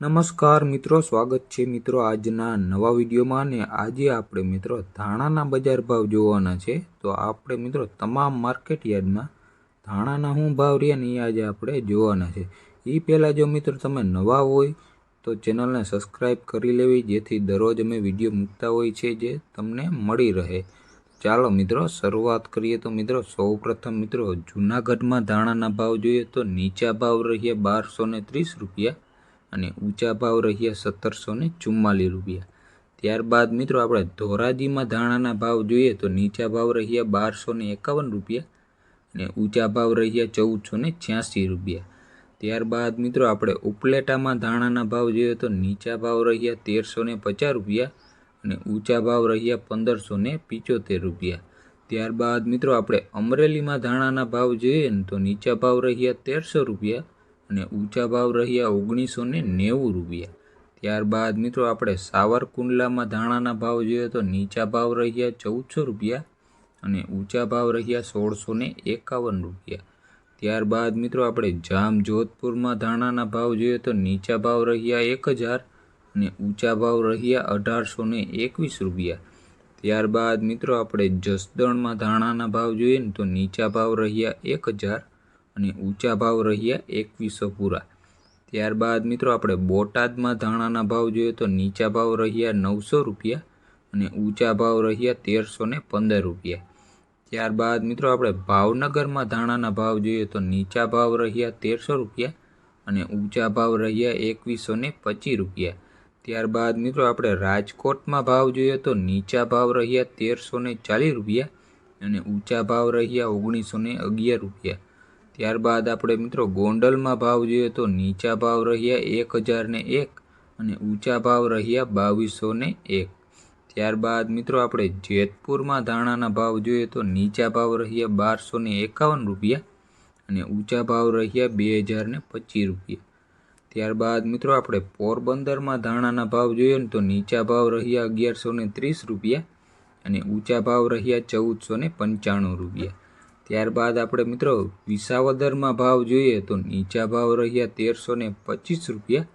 નમસ્કાર મિત્રો, સ્વાગત છે મિત્રો આજના નવા વિડીયોમાં અને આજે આપણે મિત્રો ધાણાના બજાર ભાવ જોવાના છે. તો આપણે મિત્રો તમામ માર્કેટ યાર્ડમાં ધાણાના શું ભાવ રહ્યા ને એ આજે આપણે જોવાના છે. એ પહેલાં જો મિત્રો તમે નવા હોય તો ચેનલને સબસ્ક્રાઈબ કરી લેવી, જેથી દરરોજ અમે વીડિયો મૂકતા હોય છે જે તમને મળી રહે. ચાલો મિત્રો શરૂઆત કરીએ તો મિત્રો સૌપ્રથમ મિત્રો જૂનાગઢમાં ધાણાના ભાવ જોઈએ તો નીચા ભાવ રહ્યા બારસો ત્રીસ રૂપિયા અને ઊંચા ભાવ રહ્યા સત્તરસો ને ચુમ્માલીસ રૂપિયા. ત્યારબાદ મિત્રો આપણે ધોરાજીમાં ધાણાના ભાવ જોઈએ તો નીચા ભાવ રહ્યા બારસો ને એકાવન રૂપિયા અને ઊંચા ભાવ રહ્યા ચૌદસો ને છ્યાસી રૂપિયા. ત્યારબાદ મિત્રો આપણે ઉપલેટામાં ધાણાના ભાવ જોઈએ તો નીચા ભાવ રહ્યા તેરસો ને પચાસ રૂપિયા અને ઊંચા ભાવ રહ્યા પંદરસો ને પિચોતેર રૂપિયા. ત્યારબાદ મિત્રો આપણે અમરેલીમાં ધાણાના ભાવ જોઈએ ને તો નીચા ભાવ રહ્યા તેરસો રૂપિયા અને ઊંચા ભાવ રહ્યા ઓગણીસો ને નેવું રૂપિયા. ત્યારબાદ મિત્રો આપણે સાવરકુંડલામાં ધાણાના ભાવ જોઈએ તો નીચા ભાવ રહ્યા ચૌદસો રૂપિયા અને ઊંચા ભાવ રહ્યા સોળસો ને એકાવન રૂપિયા. ત્યારબાદ મિત્રો આપણે જામ જોધપુરમાં ધાણાના ભાવ જોઈએ તો નીચા ભાવ રહ્યા એક હજાર અને ઊંચા ભાવ રહ્યા અઢારસો ને એકવીસ રૂપિયા. ત્યારબાદ મિત્રો આપણે જસદણમાં ધાણાના ભાવ જોઈએ ને તો નીચા ભાવ રહ્યા એક હજાર અને ઊંચા ભાવ રહ્યા એકવીસો પૂરા. ત્યારબાદ મિત્રો આપણે બોટાદમાં ધાણાના ભાવ જોઈએ તો નીચા ભાવ રહ્યા નવસો રૂપિયા અને ઊંચા ભાવ રહ્યા તેરસો ને પંદર રૂપિયા. ત્યારબાદ મિત્રો આપણે ભાવનગરમાં ધાણાના ભાવ જોઈએ તો નીચા ભાવ રહ્યા તેરસો રૂપિયા અને ઊંચા ભાવ રહ્યા એકવીસો ને પચીસ રૂપિયા. ત્યારબાદ મિત્રો આપણે રાજકોટમાં ભાવ જોઈએ તો નીચા ભાવ રહ્યા તેરસો ચાલીસ રૂપિયા અને ઊંચા ભાવ રહ્યા ઓગણીસો અગિયાર રૂપિયા. ત્યારબાદ આપણે મિત્રો ગોંડલમાં ભાવ જોઈએ તો નીચા ભાવ રહ્યા એક હજારને એક અને ઊંચા ભાવ રહ્યા બાવીસો ને એક. ત્યારબાદ મિત્રો આપણે જેતપુરમાં ધાણાના ભાવ જોઈએ તો નીચા ભાવ રહ્યા બારસો ને એકાવન રૂપિયા અને ઊંચા ભાવ રહ્યા બે હજાર ને પચીસ રૂપિયા. ત્યારબાદ મિત્રો આપણે પોરબંદરમાં ધાણાના ભાવ જોઈએ ને તો નીચા ભાવ રહ્યા અગિયારસો ને ત્રીસ રૂપિયા અને ઊંચા ભાવ રહ્યા ચૌદસો ને પંચાણું રૂપિયા. ત્યારબાદ આપણે મિત્રો વિસાવદરમાં ભાવ જોઈએ તો નીચા ભાવ રહ્યા તેરસો ને પચીસ રૂપિયા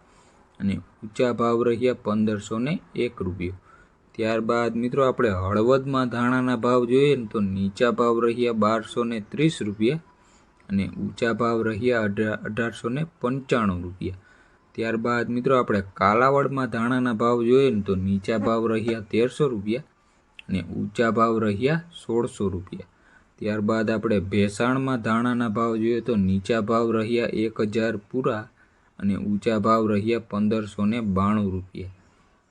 અને ઊંચા ભાવ રહ્યા પંદરસો ને એક રૂપિયો. ત્યારબાદ મિત્રો આપણે હળવદમાં ધાણાના ભાવ જોઈએ ને તો નીચા ભાવ રહ્યા બારસો ને ત્રીસ રૂપિયા અને ઊંચા ભાવ રહ્યા અઢાર અઢારસો ને પંચાણું રૂપિયા. ત્યારબાદ મિત્રો આપણે કાલાવડમાં ધાણાના ભાવ જોઈએ ને તો નીચા ભાવ રહ્યા તેરસો રૂપિયા અને ઊંચા ભાવ રહ્યા સોળસો રૂપિયા. ત્યારબાદ આપણે ભેસાણમાં ધાણાના ભાવ જોઈએ તો નીચા ભાવ રહ્યા એક હજાર પૂરા અને ઊંચા ભાવ રહ્યા પંદરસો ને બાણું રૂપિયા.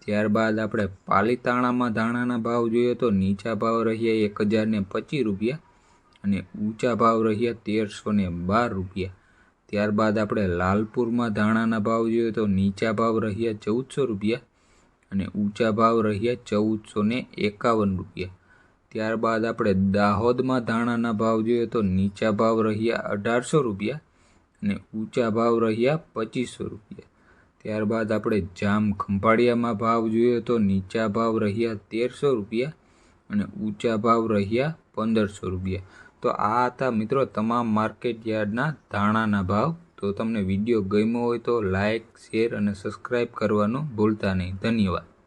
ત્યારબાદ આપણે પાલીતાણામાં ધાણાના ભાવ જોઈએ તો નીચા ભાવ રહ્યા એક હજાર ને પચીસ રૂપિયા અને ઊંચા ભાવ રહ્યા તેરસો ને બાર રૂપિયા. ત્યારબાદ આપણે લાલપુરમાં ધાણાના ભાવ જોઈએ તો નીચા ભાવ રહ્યા ચૌદસો રૂપિયા અને ઊંચા ભાવ રહ્યા ચૌદસો ને એકાવન રૂપિયા. ત્યારબાદ આપણે દાહોદમાં ધાણાના ભાવ જોઈએ તો નીચા ભાવ રહ્યા અઢારસો રૂપિયા અને ઊંચા ભાવ રહ્યા પચીસો રૂપિયા. ત્યારબાદ આપણે જામ ખંભાળિયામાં ભાવ જોઈએ તો નીચા ભાવ રહ્યા તેરસો રૂપિયા અને ઊંચા ભાવ રહ્યા પંદરસો રૂપિયા. તો આ હતા મિત્રો તમામ માર્કેટ યાર્ડના ધાણાના ભાવ. તો તમને વીડિયો ગમ્યો હોય તો લાઇક શેર અને સબસ્ક્રાઈબ કરવાનું ભૂલતા નહીં. ધન્યવાદ.